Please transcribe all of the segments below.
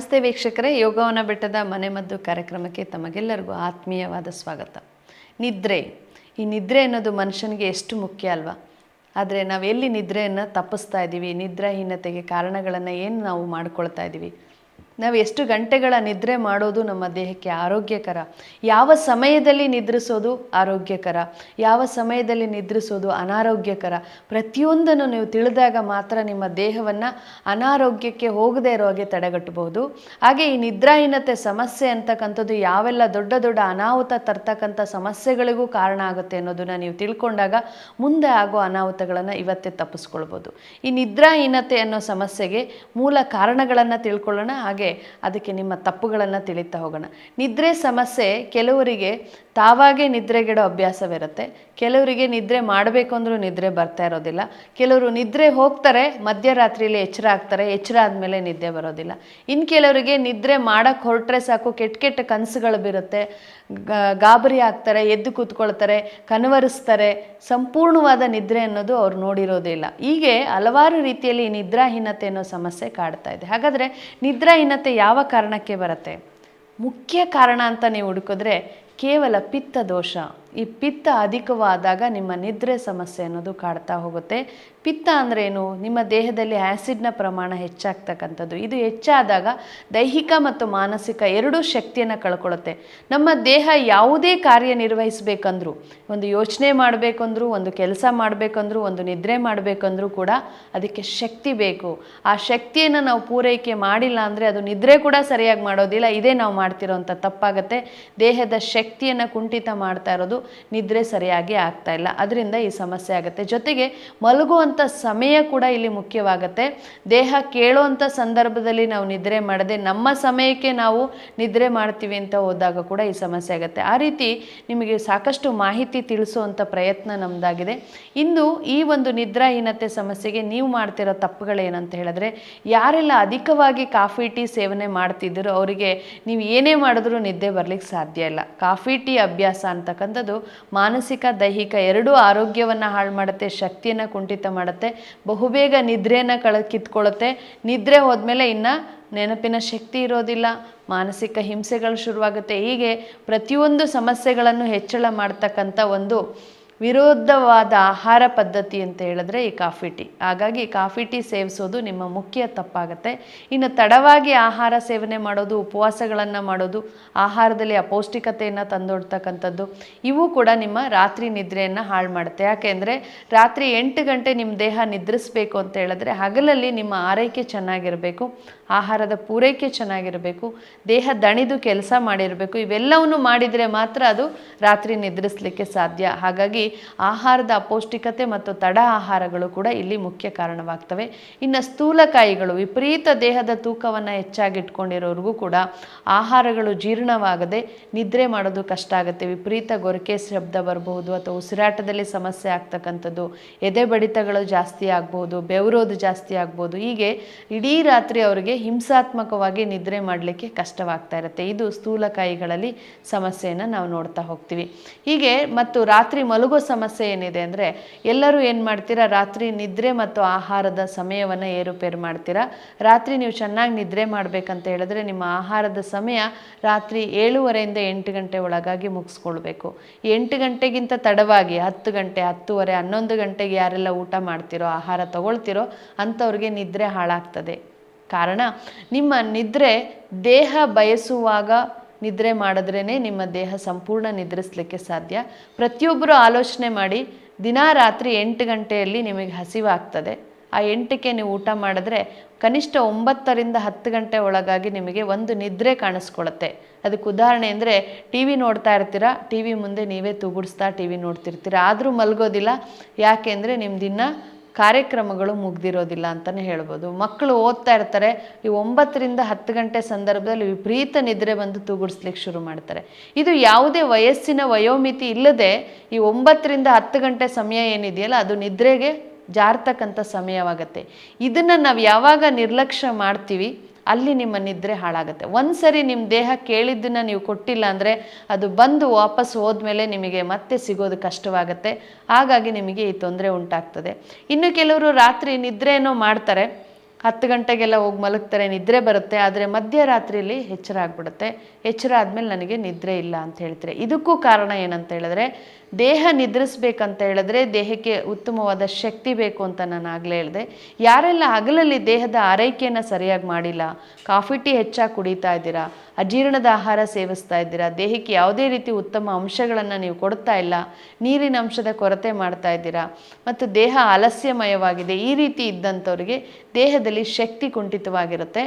ನಮಸ್ತೆ ವೀಕ್ಷಕರೇ, ಯೋಗವನ ಬೆಟ್ಟದ ಮನೆಮದ್ದು ಕಾರ್ಯಕ್ರಮಕ್ಕೆ ತಮಗೆಲ್ಲರಿಗೂ ಆತ್ಮೀಯವಾದ ಸ್ವಾಗತ. ನಿದ್ರೆ, ಈ ನಿದ್ರೆ ಅನ್ನೋದು ಮನುಷ್ಯನಿಗೆ ಎಷ್ಟು ಮುಖ್ಯ ಅಲ್ವಾ? ಆದರೆ ನಾವು ಎಲ್ಲಿ ನಿದ್ರೆಯನ್ನು ತಪ್ಪಿಸ್ತಾ ಇದ್ದೀವಿ ನಿದ್ರಾಹೀನತೆಗೆ ಕಾರಣಗಳನ್ನು ಏನು ನಾವು ಮಾಡ್ಕೊಳ್ತಾ ಇದ್ದೀವಿ ನಾವು ಎಷ್ಟು ಗಂಟೆಗಳ ನಿದ್ರೆ ಮಾಡೋದು ನಮ್ಮ ದೇಹಕ್ಕೆ ಆರೋಗ್ಯಕರ. ಯಾವ ಸಮಯದಲ್ಲಿ ನಿದ್ರಿಸೋದು ಆರೋಗ್ಯಕರ. ಯಾವ ಸಮಯದಲ್ಲಿ ನಿದ್ರಿಸೋದು ಅನಾರೋಗ್ಯಕರ. ಪ್ರತಿಯೊಂದನ್ನು ನೀವು ತಿಳಿದಾಗ ಮಾತ್ರ ನಿಮ್ಮ ದೇಹವನ್ನು ಅನಾರೋಗ್ಯಕ್ಕೆ ಹೋಗದೇ ಇರೋ ಹಾಗೆ ತಡೆಗಟ್ಟಬಹುದು. ಹಾಗೆ ಈ ನಿದ್ರಾಹೀನತೆ ಸಮಸ್ಯೆ ಅಂತಕ್ಕಂಥದ್ದು ಯಾವೆಲ್ಲ ದೊಡ್ಡ ದೊಡ್ಡ ಅನಾಹುತ ತರ್ತಕ್ಕಂಥ ಸಮಸ್ಯೆಗಳಿಗೂ ಕಾರಣ ಆಗುತ್ತೆ ಅನ್ನೋದನ್ನು ನೀವು ತಿಳ್ಕೊಂಡಾಗ ಮುಂದೆ ಆಗೋ ಅನಾಹುತಗಳನ್ನು ಇವತ್ತೇ ತಪ್ಪಿಸ್ಕೊಳ್ಬೋದು. ಈ ನಿದ್ರಾಹೀನತೆ ಅನ್ನೋ ಸಮಸ್ಯೆಗೆ ಮೂಲ ಕಾರಣಗಳನ್ನು ತಿಳ್ಕೊಳ್ಳೋಣ. ಹಾಗೆ ಅದಕ್ಕೆ ನಿಮ್ಮ ತಪ್ಪುಗಳನ್ನು ತಿಳಿತಾ ಹೋಗೋಣ. ನಿದ್ರೆ ಸಮಸ್ಯೆ ಕೆಲವರಿಗೆ ತಾವಾಗೇ ನಿದ್ರೆಗೆಡೋ ಅಭ್ಯಾಸವಿರುತ್ತೆ. ಕೆಲವರಿಗೆ ನಿದ್ರೆ ಮಾಡಬೇಕು ಅಂದರೂ ನಿದ್ರೆ ಬರ್ತಾ ಇರೋದಿಲ್ಲ. ಕೆಲವರು ನಿದ್ರೆ ಹೋಗ್ತಾರೆ ಮಧ್ಯರಾತ್ರಿಯಲ್ಲಿ ಎಚ್ಚರ ಆಗ್ತಾರೆ, ಎಚ್ಚರ ಆದಮೇಲೆ ನಿದ್ದೆ ಬರೋದಿಲ್ಲ. ಇನ್ನು ಕೆಲವರಿಗೆ ನಿದ್ರೆ ಮಾಡೋಕ್ಕೆ ಹೊರಟ್ರೆ ಸಾಕು, ಕೆಟ್ಟ ಕೆಟ್ಟ ಕನಸುಗಳು ಬೀರುತ್ತೆ. ಗಾಬರಿ ಆಗ್ತಾರೆ, ಎದ್ದು ಕೂತ್ಕೊಳ್ತಾರೆ, ಕನವರಿಸ್ತಾರೆ. ಸಂಪೂರ್ಣವಾದ ನಿದ್ರೆ ಅನ್ನೋದು ಅವ್ರು ನೋಡಿರೋದೇ ಇಲ್ಲ. ಹೀಗೆ ಹಲವಾರು ರೀತಿಯಲ್ಲಿ ನಿದ್ರಾಹೀನತೆ ಅನ್ನೋ ಸಮಸ್ಯೆ ಕಾಡ್ತಾ ಇದೆ. ಹಾಗಾದರೆ ನಿದ್ರಾಹೀನತೆ ಯಾವ ಕಾರಣಕ್ಕೆ ಬರುತ್ತೆ? ಮುಖ್ಯ ಕಾರಣ ಅಂತ ನೀವು ಹುಡುಕಿದ್ರೆ ಕೇವಲ ಪಿತ್ತ ದೋಷ. ಈ ಪಿತ್ತ ಅಧಿಕವಾದಾಗ ನಿಮ್ಮ ನಿದ್ರೆ ಸಮಸ್ಯೆ ಅನ್ನೋದು ಕಾಡ್ತಾ ಹೋಗುತ್ತೆ. ಪಿತ್ತ ಅಂದ್ರೆ ಏನು? ನಿಮ್ಮ ದೇಹದಲ್ಲಿ ಆ್ಯಸಿಡ್ನ ಪ್ರಮಾಣ ಹೆಚ್ಚಾಗ್ತಕ್ಕಂಥದ್ದು. ಇದು ಹೆಚ್ಚಾದಾಗ ದೈಹಿಕ ಮತ್ತು ಮಾನಸಿಕ ಎರಡೂ ಶಕ್ತಿಯನ್ನು ಕಳ್ಕೊಳ್ಳುತ್ತೆ. ನಮ್ಮ ದೇಹ ಯಾವುದೇ ಕಾರ್ಯನಿರ್ವಹಿಸಬೇಕಂದ್ರೂ ಒಂದು ಯೋಚನೆ ಮಾಡಬೇಕಂದ್ರೂ, ಒಂದು ಕೆಲಸ ಮಾಡಬೇಕಂದ್ರೂ, ಒಂದು ನಿದ್ರೆ ಮಾಡಬೇಕಂದ್ರೂ ಕೂಡ ಅದಕ್ಕೆ ಶಕ್ತಿ ಬೇಕು. ಆ ಶಕ್ತಿಯನ್ನು ನಾವು ಪೂರೈಕೆ ಮಾಡಿಲ್ಲ ಅಂದರೆ ಅದು ನಿದ್ರೆ ಕೂಡ ಸರಿಯಾಗಿ ಮಾಡೋದಿಲ್ಲ. ಇದೇ ನಾವು ಮಾಡ್ತಿರೋವಂಥ ತಪ್ಪಾಗುತ್ತೆ. ದೇಹದ ಶಕ್ತಿಯನ್ನು ಕುಂಠಿತ ಮಾಡ್ತಾ ಇರೋದು ನಿದ್ರೆ ಸರಿಯಾಗಿ ಆಗ್ತಾ ಇಲ್ಲ. ಅದರಿಂದ ಈ ಸಮಸ್ಯೆ ಆಗುತ್ತೆ. ಜೊತೆಗೆ ಮಲಗುವಂಥ ಸಮಯ ಕೂಡ ಇಲ್ಲಿ ಮುಖ್ಯವಾಗುತ್ತೆ. ದೇಹ ಕೇಳುವಂಥ ಸಂದರ್ಭದಲ್ಲಿ ನಾವು ನಿದ್ರೆ ಮಾಡದೆ ನಮ್ಮ ಸಮಯಕ್ಕೆ ನಾವು ನಿದ್ರೆ ಮಾಡ್ತೀವಿ ಅಂತ ಹೋದಾಗ ಕೂಡ ಈ ಸಮಸ್ಯೆ ಆಗುತ್ತೆ. ಆ ರೀತಿ ನಿಮಗೆ ಸಾಕಷ್ಟು ಮಾಹಿತಿ ತಿಳಿಸುವಂಥ ಪ್ರಯತ್ನ ನಮ್ಮದಾಗಿದೆ ಇಂದು ಈ ಒಂದು ನಿದ್ರಾಹೀನತೆ ಸಮಸ್ಯೆಗೆ ನೀವು ಮಾಡ್ತಿರೋ ತಪ್ಪುಗಳೇನಂತ ಹೇಳಿದ್ರೆ, ಯಾರೆಲ್ಲ ಅಧಿಕವಾಗಿ ಕಾಫಿ, ಟೀ ಸೇವನೆ ಮಾಡ್ತಿದ್ದೀರೋ ಅವರಿಗೆ ನೀವು ಏನೇ ಮಾಡಿದ್ರೂ ನಿದ್ದೆ ಬರಲಿಕ್ಕೆ ಸಾಧ್ಯ ಇಲ್ಲ. ಕಾಫಿ, ಟೀ ಅಭ್ಯಾಸ ಅಂತಕ್ಕಂಥದ್ದು ಮಾನಸಿಕ, ದೈಹಿಕ ಎರಡೂ ಆರೋಗ್ಯವನ್ನು ಹಾಳು ಮಾಡುತ್ತೆ, ಶಕ್ತಿಯನ್ನು ಕುಂಠಿತ ಮಾಡುತ್ತೆ. ಬಹುಬೇಗ ನಿದ್ರೆಯನ್ನು ಕಳ, ಕಿತ್ಕೊಳ್ಳುತ್ತೆ. ನಿದ್ರೆ ಹೋದ್ಮೇಲೆ ಇನ್ನು ನೆನಪಿನ ಶಕ್ತಿ ಇರೋದಿಲ್ಲ. ಮಾನಸಿಕ ಹಿಂಸೆಗಳು ಶುರುವಾಗುತ್ತೆ. ಹೀಗೆ ಪ್ರತಿಯೊಂದು ಸಮಸ್ಯೆಗಳನ್ನು ಹೆಚ್ಚಳ ಮಾಡ್ತಕ್ಕಂಥ ಒಂದು ವಿರೋಧವಾದ ಆಹಾರ ಪದ್ಧತಿ ಅಂತ ಹೇಳಿದ್ರೆ ಈ ಕಾಫಿ ಟೀ. ಹಾಗಾಗಿ ಕಾಫಿ ಟೀ ಸೇವಿಸೋದು ನಿಮ್ಮ ಮುಖ್ಯ ತಪ್ಪಾಗುತ್ತೆ. ಇನ್ನು ತಡವಾಗಿ ಆಹಾರ ಸೇವನೆ ಮಾಡೋದು, ಉಪವಾಸಗಳನ್ನು ಮಾಡೋದು, ಆಹಾರದಲ್ಲಿ ಅಪೌಷ್ಟಿಕತೆಯನ್ನು ತಂದೊಡ್ತಕ್ಕಂಥದ್ದು, ಇವು ಕೂಡ ನಿಮ್ಮ ರಾತ್ರಿ ನಿದ್ರೆಯನ್ನು ಹಾಳು ಮಾಡುತ್ತೆ. ಯಾಕೆಂದರೆ ರಾತ್ರಿ ಎಂಟು ಗಂಟೆ ನಿಮ್ಮ ದೇಹ ನಿದ್ರಿಸಬೇಕು ಅಂತ ಹೇಳಿದ್ರೆ ಹಗಲಲ್ಲಿ ನಿಮ್ಮ ಆರೈಕೆ ಚೆನ್ನಾಗಿರಬೇಕು. ಆಹಾರದ ಪೂರೈಕೆ ಚೆನ್ನಾಗಿರಬೇಕು, ದೇಹ ದಣಿದು ಕೆಲಸ ಮಾಡಿರಬೇಕು, ಇವೆಲ್ಲವನ್ನು ಮಾಡಿದರೆ ಮಾತ್ರ ಅದು ರಾತ್ರಿ ನಿದ್ರಿಸಲಿಕ್ಕೆ ಸಾಧ್ಯ. ಹಾಗಾಗಿ ಆಹಾರದ ಅಪೌಷ್ಟಿಕತೆ ಮತ್ತು ತಡ ಆಹಾರಗಳು ಕೂಡ ಇಲ್ಲಿ ಮುಖ್ಯ ಕಾರಣವಾಗ್ತವೆ. ಇನ್ನು ಸ್ಥೂಲಕಾಯಿಗಳು ವಿಪರೀತ ದೇಹದ ತೂಕವನ್ನು ಹೆಚ್ಚಾಗಿಟ್ಕೊಂಡಿರೋರಿಗೂ ಕೂಡ ಆಹಾರಗಳು ಜೀರ್ಣವಾಗದೆ ನಿದ್ರೆ ಮಾಡೋದು ಕಷ್ಟ ಆಗುತ್ತೆ. ವಿಪರೀತ ಗೊರಕೆ ಶಬ್ದ ಬರಬಹುದು ಅಥವಾ ಉಸಿರಾಟದಲ್ಲಿ ಸಮಸ್ಯೆ ಆಗ್ತಕ್ಕಂಥದ್ದು, ಎದೆ ಬಡಿತಗಳು ಜಾಸ್ತಿ ಆಗ್ಬೋದು ಬೆವರೋದು ಜಾಸ್ತಿ ಆಗ್ಬೋದು ಹೀಗೆ ಇಡೀ ರಾತ್ರಿ ಅವರಿಗೆ ಹಿಂಸಾತ್ಮಕವಾಗಿ ನಿದ್ರೆ ಮಾಡಲಿಕ್ಕೆ ಕಷ್ಟವಾಗ್ತಾ ಇರುತ್ತೆ. ಇದು ಸ್ಥೂಲಕಾಯಿಗಳಲ್ಲಿ ಸಮಸ್ಯೆಯನ್ನು ನಾವು ನೋಡ್ತಾ ಹೋಗ್ತೀವಿ. ಹೀಗೆ ಮತ್ತು ರಾತ್ರಿ ಮಲಗೋ ಸಮಸ್ಯೆ ಏನಿದೆ ಅಂದರೆ, ಎಲ್ಲರೂ ಏನು ಮಾಡ್ತೀರಾ? ರಾತ್ರಿ ನಿದ್ರೆ ಮತ್ತು ಆಹಾರದ ಸಮಯವನ್ನು ಏರುಪೇರು ಮಾಡ್ತೀರಾ? ರಾತ್ರಿ ನೀವು ಚೆನ್ನಾಗಿ ನಿದ್ರೆ ಮಾಡಬೇಕಂತ ಹೇಳಿದ್ರೆ, ನಿಮ್ಮ ಆಹಾರದ ಸಮಯ ರಾತ್ರಿ ಏಳುವರೆಯಿಂದ ಎಂಟು ಗಂಟೆ ಒಳಗಾಗಿ ಮುಗಿಸ್ಕೊಳ್ಬೇಕು. ಎಂಟು ಗಂಟೆಗಿಂತ ತಡವಾಗಿ ಹತ್ತು ಗಂಟೆ, ಹತ್ತುವರೆ, ಹನ್ನೊಂದು ಗಂಟೆಗೆ ಯಾರೆಲ್ಲ ಊಟ ಮಾಡ್ತಿರೋ, ಆಹಾರ ತಗೊಳ್ತಿರೋ, ಅಂಥವ್ರಿಗೆ ನಿದ್ರೆ ಹಾಳಾಗ್ತದೆ. ಕಾರಣ, ನಿಮ್ಮ ನಿದ್ರೆ ದೇಹ ಬಯಸುವಾಗ ನಿದ್ರೆ ಮಾಡಿದ್ರೇ ನಿಮ್ಮ ದೇಹ ಸಂಪೂರ್ಣ ನಿದ್ರಿಸಲಿಕ್ಕೆ ಸಾಧ್ಯ. ಪ್ರತಿಯೊಬ್ಬರು ಆಲೋಚನೆ ಮಾಡಿ, ದಿನಾ ರಾತ್ರಿ ಎಂಟು ಗಂಟೆಯಲ್ಲಿ ನಿಮಗೆ ಹಸಿವಾಗ್ತದೆ. ಆ ಎಂಟಕ್ಕೆ ನೀವು ಊಟ ಮಾಡಿದ್ರೆ ಕನಿಷ್ಠ ಒಂಬತ್ತರಿಂದ ಹತ್ತು ಗಂಟೆ ಒಳಗಾಗಿ ನಿಮಗೆ ಒಂದು ನಿದ್ರೆ ಕಾಣಿಸ್ಕೊಳತ್ತೆ ಅದಕ್ಕೆ ಉದಾಹರಣೆ ಅಂದರೆ ಟಿ ವಿ ನೋಡ್ತಾ ಇರ್ತೀರಾ, ಟಿ ವಿ ಮುಂದೆ ನೀವೇ ತೂಗುಡಿಸ್ತಾ ಟಿ ವಿ ನೋಡ್ತಿರ್ತೀರ. ಆದರೂ ಮಲಗೋದಿಲ್ಲ. ಯಾಕೆಂದರೆ ನಿಮ್ದಿನ್ನ ಕಾರ್ಯಕ್ರಮಗಳು ಮುಗ್ದಿರೋದಿಲ್ಲ ಅಂತಲೇ ಹೇಳ್ಬೋದು. ಮಕ್ಕಳು ಓದ್ತಾ ಇರ್ತಾರೆ, ಈ ಒಂಬತ್ತರಿಂದ ಹತ್ತು ಗಂಟೆ ಸಂದರ್ಭದಲ್ಲಿ ವಿಪರೀತ ನಿದ್ರೆ ಬಂದು ತೂಗುಡಿಸ್ಲಿಕ್ಕೆ ಶುರು ಮಾಡ್ತಾರೆ. ಇದು ಯಾವುದೇ ವಯಸ್ಸಿನ ವಯೋಮಿತಿ ಇಲ್ಲದೆ ಈ ಒಂಬತ್ತರಿಂದ ಹತ್ತು ಗಂಟೆ ಸಮಯ ಏನಿದೆಯಲ್ಲ, ಅದು ನಿದ್ರೆಗೆ ಜಾರ್ತಕ್ಕಂಥ ಸಮಯವಾಗತ್ತೆ. ಇದನ್ನು ನಾವು ಯಾವಾಗ ನಿರ್ಲಕ್ಷ್ಯ ಮಾಡ್ತೀವಿ ಅಲ್ಲಿ ನಿಮ್ಮ ನಿದ್ರೆ ಹಾಳಾಗುತ್ತೆ. ಒಂದ್ಸರಿ ನಿಮ್ಮ ದೇಹ ಕೇಳಿದ್ದನ್ನು ನೀವು ಕೊಟ್ಟಿಲ್ಲ ಅಂದರೆ ಅದು ಬಂದು ವಾಪಸ್ ಹೋದ್ಮೇಲೆ ನಿಮಗೆ ಮತ್ತೆ ಸಿಗೋದು ಕಷ್ಟವಾಗುತ್ತೆ. ಹಾಗಾಗಿ ನಿಮಗೆ ಈ ತೊಂದರೆ ಉಂಟಾಗ್ತದೆ. ಇನ್ನು ಕೆಲವರು ರಾತ್ರಿ ನಿದ್ರೆನೋ ಮಾಡ್ತಾರೆ. ಹತ್ತು ಗಂಟೆಗೆಲ್ಲ ಹೋಗಿ ಮಲಗ್ತಾರೆ, ನಿದ್ರೆ ಬರುತ್ತೆ, ಆದರೆ ಮಧ್ಯರಾತ್ರಿಯಲ್ಲಿ ಎಚ್ಚರ ಆಗ್ಬಿಡುತ್ತೆ. ಎಚ್ಚರ ಆದಮೇಲೆ ನನಗೆ ನಿದ್ರೆ ಇಲ್ಲ ಅಂತ ಹೇಳ್ತಾರೆ. ಇದಕ್ಕೂ ಕಾರಣ ಏನಂತ ಹೇಳಿದ್ರೆ, ದೇಹ ನಿದ್ರಿಸ್ಬೇಕಂತ ಹೇಳಿದ್ರೆ ದೇಹಕ್ಕೆ ಉತ್ತಮವಾದ ಶಕ್ತಿ ಬೇಕು ಅಂತ ನಾನು ಆಗಲೇ ಹೇಳಿದೆ. ಯಾರೆಲ್ಲ ಹಗಲಲ್ಲಿ ದೇಹದ ಆರೈಕೆಯನ್ನು ಸರಿಯಾಗಿ ಮಾಡಿಲ್ಲ, ಕಾಫಿ, ಟೀ ಹೆಚ್ಚಾಗಿ ಕುಡಿತಾ ಇದ್ದೀರಾ, ಅಜೀರ್ಣದ ಆಹಾರ ಸೇವಿಸ್ತಾ ಇದ್ದೀರಾ, ದೇಹಕ್ಕೆ ಯಾವುದೇ ರೀತಿ ಉತ್ತಮ ಅಂಶಗಳನ್ನು ನೀವು ಕೊಡ್ತಾ ಇಲ್ಲ, ನೀರಿನ ಅಂಶದ ಕೊರತೆ ಮಾಡ್ತಾ ಇದ್ದೀರಾ, ಮತ್ತು ದೇಹ ಆಲಸ್ಯಮಯವಾಗಿದೆ, ಈ ರೀತಿ ಇದ್ದಂಥವ್ರಿಗೆ ದೇಹದಲ್ಲಿ ಶಕ್ತಿ ಕುಂಠಿತವಾಗಿರುತ್ತೆ.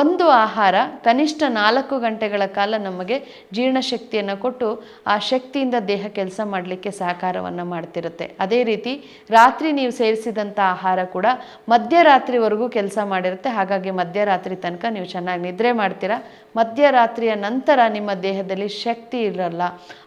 ಒಂದು ಆಹಾರ ಕನಿಷ್ಠ ನಾಲ್ಕು ಗಂಟೆಗಳ ಕಾಲ ನಮಗೆ ಜೀರ್ಣಶಕ್ತಿಯನ್ನು ಕೊಟ್ಟು ಆ ಶಕ್ತಿಯಿಂದ ದೇಹ ಕೆಲಸ ಮಾಡಲಿಕ್ಕೆ ಸಹಕಾರವನ್ನು ಮಾಡ್ತಿರುತ್ತೆ. ಅದೇ ರೀತಿ ರಾತ್ರಿ ನೀವು ಸೇರಿಸಿದಂಥ ಆಹಾರ ಕೂಡ ಮಧ್ಯರಾತ್ರಿವರೆಗೂ ಕೆಲಸ ಮಾಡಿರುತ್ತೆ. ಹಾಗಾಗಿ ಮಧ್ಯರಾತ್ರಿ ತನಕ ನೀವು ಚೆನ್ನಾಗಿ ನಿದ್ರೆ ಮಾಡ್ತೀರಾ. ಮಧ್ಯರಾತ್ರಿಯ ನಂತರ ನಿಮ್ಮ ದೇಹದಲ್ಲಿ ಶಕ್ತಿ ಇರಲ್ಲ.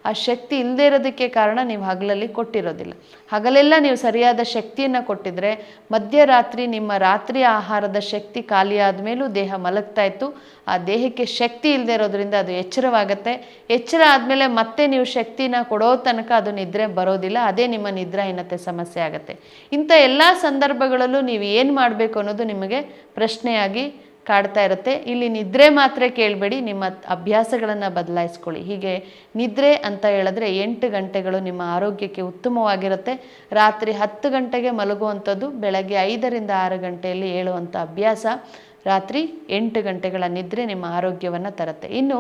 ಆ ಶಕ್ತಿ ಇಲ್ಲದೇ ಇರೋದಕ್ಕೆ ಕಾರಣ ನೀವು ಹಗಲಲ್ಲಿ ಕೊಟ್ಟಿರೋದಿಲ್ಲ. ಹಗಲೆಲ್ಲ ನೀವು ಸರಿಯಾದ ಶಕ್ತಿಯನ್ನು ಕೊಟ್ಟಿದ್ರೆ ಮಧ್ಯರಾತ್ರಿ ನಿಮ್ಮ ರಾತ್ರಿ ಆಹಾರದ ಶಕ್ತಿ ಖಾಲಿ ಆದಮೇಲೂ ದೇಹ ಮಲಗ್ತಾ ಇತ್ತು. ಆ ದೇಹಕ್ಕೆ ಶಕ್ತಿ ಇಲ್ಲದೆ ಇರೋದ್ರಿಂದ ಅದು ಎಚ್ಚರವಾಗುತ್ತೆ. ಎಚ್ಚರ ಆದಮೇಲೆ ಮತ್ತೆ ನೀವು ಶಕ್ತಿನ ಕೊಡೋ ತನಕ ಅದು ನಿದ್ರೆ ಬರೋದಿಲ್ಲ. ಅದೇ ನಿಮ್ಮ ನಿದ್ರಾಹೀನತೆ ಸಮಸ್ಯೆ ಆಗುತ್ತೆ. ಇಂಥ ಎಲ್ಲ ಸಂದರ್ಭಗಳಲ್ಲೂ ನೀವು ಏನು ಮಾಡಬೇಕು ಅನ್ನೋದು ನಿಮಗೆ ಪ್ರಶ್ನೆಯಾಗಿ ಕಾಡ್ತಾ ಇರುತ್ತೆ. ಇಲ್ಲಿ ನಿದ್ರೆ ಮಾತ್ರ ಕೇಳಬೇಡಿ, ನಿಮ್ಮ ಅಭ್ಯಾಸಗಳನ್ನು ಬದಲಾಯಿಸ್ಕೊಳ್ಳಿ. ಹೀಗೆ ನಿದ್ರೆ ಅಂತ ಹೇಳಿದ್ರೆ ಎಂಟು ಗಂಟೆಗಳು ನಿಮ್ಮ ಆರೋಗ್ಯಕ್ಕೆ ಉತ್ತಮವಾಗಿರುತ್ತೆ. ರಾತ್ರಿ ಹತ್ತು ಗಂಟೆಗೆ ಮಲಗುವಂಥದ್ದು, ಬೆಳಗ್ಗೆ ಐದರಿಂದ ಆರು ಗಂಟೆಯಲ್ಲಿ ಹೇಳುವಂಥ ಅಭ್ಯಾಸ. ರಾತ್ರಿ ಎಂಟು ಗಂಟೆಗಳ ನಿದ್ರೆ ನಿಮ್ಮ ಆರೋಗ್ಯವನ್ನು ತರುತ್ತೆ. ಇನ್ನು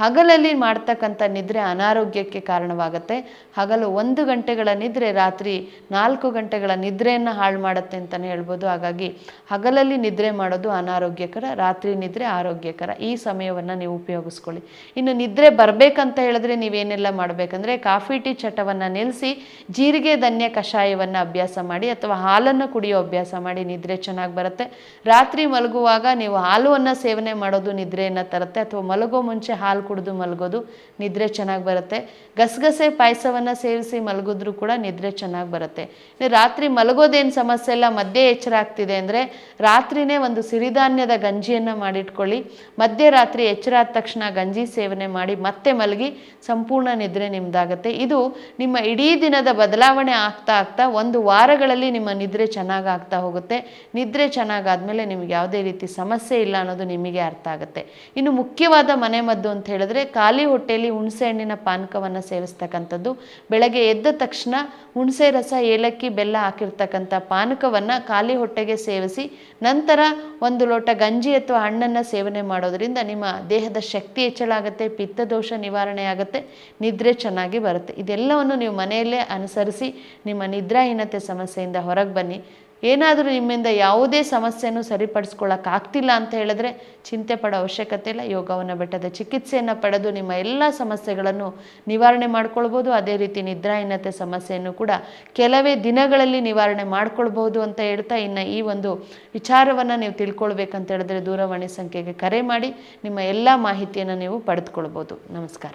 ಹಗಲಲ್ಲಿ ಮಾಡ್ತಕ್ಕಂಥ ನಿದ್ರೆ ಅನಾರೋಗ್ಯಕ್ಕೆ ಕಾರಣವಾಗುತ್ತೆ. ಹಗಲು ಒಂದು ಗಂಟೆಗಳ ನಿದ್ರೆ ರಾತ್ರಿ ನಾಲ್ಕು ಗಂಟೆಗಳ ನಿದ್ರೆಯನ್ನು ಹಾಳು ಮಾಡುತ್ತೆ ಅಂತಲೇ ಹೇಳ್ಬೋದು. ಹಾಗಾಗಿ ಹಗಲಲ್ಲಿ ನಿದ್ರೆ ಮಾಡೋದು ಅನಾರೋಗ್ಯಕರ, ರಾತ್ರಿ ನಿದ್ರೆ ಆರೋಗ್ಯಕರ. ಈ ಸಮಯವನ್ನು ನೀವು ಉಪಯೋಗಿಸ್ಕೊಳ್ಳಿ. ಇನ್ನು ನಿದ್ರೆ ಬರಬೇಕಂತ ಹೇಳಿದ್ರೆ ನೀವೇನೆಲ್ಲ ಮಾಡಬೇಕಂದ್ರೆ ಕಾಫಿ, ಟೀ ಚಟವನ್ನು ನಿಲ್ಲಿಸಿ ಜೀರಿಗೆ, ಧನ್ಯ ಕಷಾಯವನ್ನು ಅಭ್ಯಾಸ ಮಾಡಿ ಅಥವಾ ಹಾಲನ್ನು ಕುಡಿಯೋ ಅಭ್ಯಾಸ ಮಾಡಿ ನಿದ್ರೆ ಚೆನ್ನಾಗಿ ಬರುತ್ತೆ. ರಾತ್ರಿ ಮಲಗುವಾಗ ನೀವು ಹಾಲುವನ್ನು ಸೇವನೆ ಮಾಡೋದು ನಿದ್ರೆಯನ್ನು ತರುತ್ತೆ ಅಥವಾ ಮಲಗೋ ಮುಂಚೆ ಹಾಲು ಕುಡಿದು ಮಲಗೋದು ನಿದ್ರೆ ಚೆನ್ನಾಗಿ ಬರುತ್ತೆ. ಗಸಗಸೆ ಪಾಯಸವನ್ನು ಸೇವಿಸಿ ಮಲಗಿದ್ರೂ ಕೂಡ ನಿದ್ರೆ ಚೆನ್ನಾಗಿ ಬರುತ್ತೆ. ರಾತ್ರಿ ಮಲಗೋದೇನು ಸಮಸ್ಯೆ ಇಲ್ಲ, ಮಧ್ಯೆ ಎಚ್ಚರ ಆಗ್ತಿದೆ ಅಂದರೆ ರಾತ್ರಿನೇ ಒಂದು ಸಿರಿಧಾನ್ಯದ ಗಂಜಿಯನ್ನು ಮಾಡಿಟ್ಕೊಳ್ಳಿ. ಮಧ್ಯರಾತ್ರಿ ಎಚ್ಚರ ಆದ ತಕ್ಷಣ ಗಂಜಿ ಸೇವನೆ ಮಾಡಿ ಮತ್ತೆ ಮಲಗಿ ಸಂಪೂರ್ಣ ನಿದ್ರೆ ನಿಮ್ಮದಾಗುತ್ತೆ ಇದು ನಿಮ್ಮ ಇಡೀ ದಿನದ ಬದಲಾವಣೆ ಆಗ್ತಾ ಆಗ್ತಾ ಒಂದು ವಾರಗಳಲ್ಲಿ ನಿಮ್ಮ ನಿದ್ರೆ ಚೆನ್ನಾಗಿ ಆಗ್ತಾ ಹೋಗುತ್ತೆ. ನಿದ್ರೆ ಚೆನ್ನಾಗಾದ್ಮೇಲೆ ನಿಮ್ಗೆ ಯಾವುದೇ ರೀತಿ ಸಮಸ್ಯೆ ಇಲ್ಲ ಅನ್ನೋದು ನಿಮಗೆ ಅರ್ಥ ಆಗುತ್ತೆ. ಇನ್ನು ಮುಖ್ಯವಾದ ಮನೆಮದ್ದು ಅಂತ ಹೇಳಿದ್ರೆ ಖಾಲಿ ಹೊಟ್ಟೆಯಲ್ಲಿ ಹುಣಸೆ ಹಣ್ಣಿನ ಪಾನಕವನ್ನು ಸೇವಿಸ್ತಕ್ಕಂಥದ್ದು, ಬೆಳಗ್ಗೆ ಎದ್ದ ತಕ್ಷಣ ಹುಣಸೆ ರಸ, ಏಲಕ್ಕಿ, ಬೆಲ್ಲ ಹಾಕಿರ್ತಕ್ಕಂಥ ಪಾನಕವನ್ನು ಖಾಲಿ ಹೊಟ್ಟೆಗೆ ಸೇವಿಸಿ, ನಂತರ ಒಂದು ಲೋಟ ಗಂಜಿ ಅಥವಾ ಹಣ್ಣನ್ನು ಸೇವನೆ ಮಾಡೋದ್ರಿಂದ ನಿಮ್ಮ ದೇಹದ ಶಕ್ತಿ ಹೆಚ್ಚಳ ಆಗುತ್ತೆ ಪಿತ್ತದೋಷ ನಿವಾರಣೆ ಆಗುತ್ತೆ, ನಿದ್ರೆ ಚೆನ್ನಾಗಿ ಬರುತ್ತೆ. ಇದೆಲ್ಲವನ್ನು ನೀವು ಮನೆಯಲ್ಲೇ ಅನುಸರಿಸಿ ನಿಮ್ಮ ನಿದ್ರಾಹೀನತೆ ಸಮಸ್ಯೆಯಿಂದ ಹೊರಗೆ ಬನ್ನಿ. ಏನಾದರೂ ನಿಮ್ಮಿಂದ ಯಾವುದೇ ಸಮಸ್ಯೆಯನ್ನು ಸರಿಪಡಿಸ್ಕೊಳ್ಳೋಕ್ಕಾಗ್ತಿಲ್ಲ ಅಂತ ಹೇಳಿದ್ರೆ ಚಿಂತೆ ಪಡೋ ಅವಶ್ಯಕತೆ ಇಲ್ಲ. ಯೋಗವನ್ನು ಬೆಟ್ಟದ ಚಿಕಿತ್ಸೆಯನ್ನು ಪಡೆದು ನಿಮ್ಮ ಎಲ್ಲ ಸಮಸ್ಯೆಗಳನ್ನು ನಿವಾರಣೆ ಮಾಡ್ಕೊಳ್ಬೋದು. ಅದೇ ರೀತಿ ನಿದ್ರಾಹೀನತೆ ಸಮಸ್ಯೆಯನ್ನು ಕೂಡ ಕೆಲವೇ ದಿನಗಳಲ್ಲಿ ನಿವಾರಣೆ ಮಾಡ್ಕೊಳ್ಬಹುದು ಅಂತ ಹೇಳ್ತಾ ಇನ್ನು ಈ ಒಂದು ವಿಚಾರವನ್ನು ನೀವು ತಿಳ್ಕೊಳ್ಬೇಕಂತ ಹೇಳಿದ್ರೆ ದೂರವಾಣಿ ಸಂಖ್ಯೆಗೆ ಕರೆ ಮಾಡಿ ನಿಮ್ಮ ಎಲ್ಲ ಮಾಹಿತಿಯನ್ನು ನೀವು ಪಡೆದುಕೊಳ್ಬೋದು. ನಮಸ್ಕಾರ.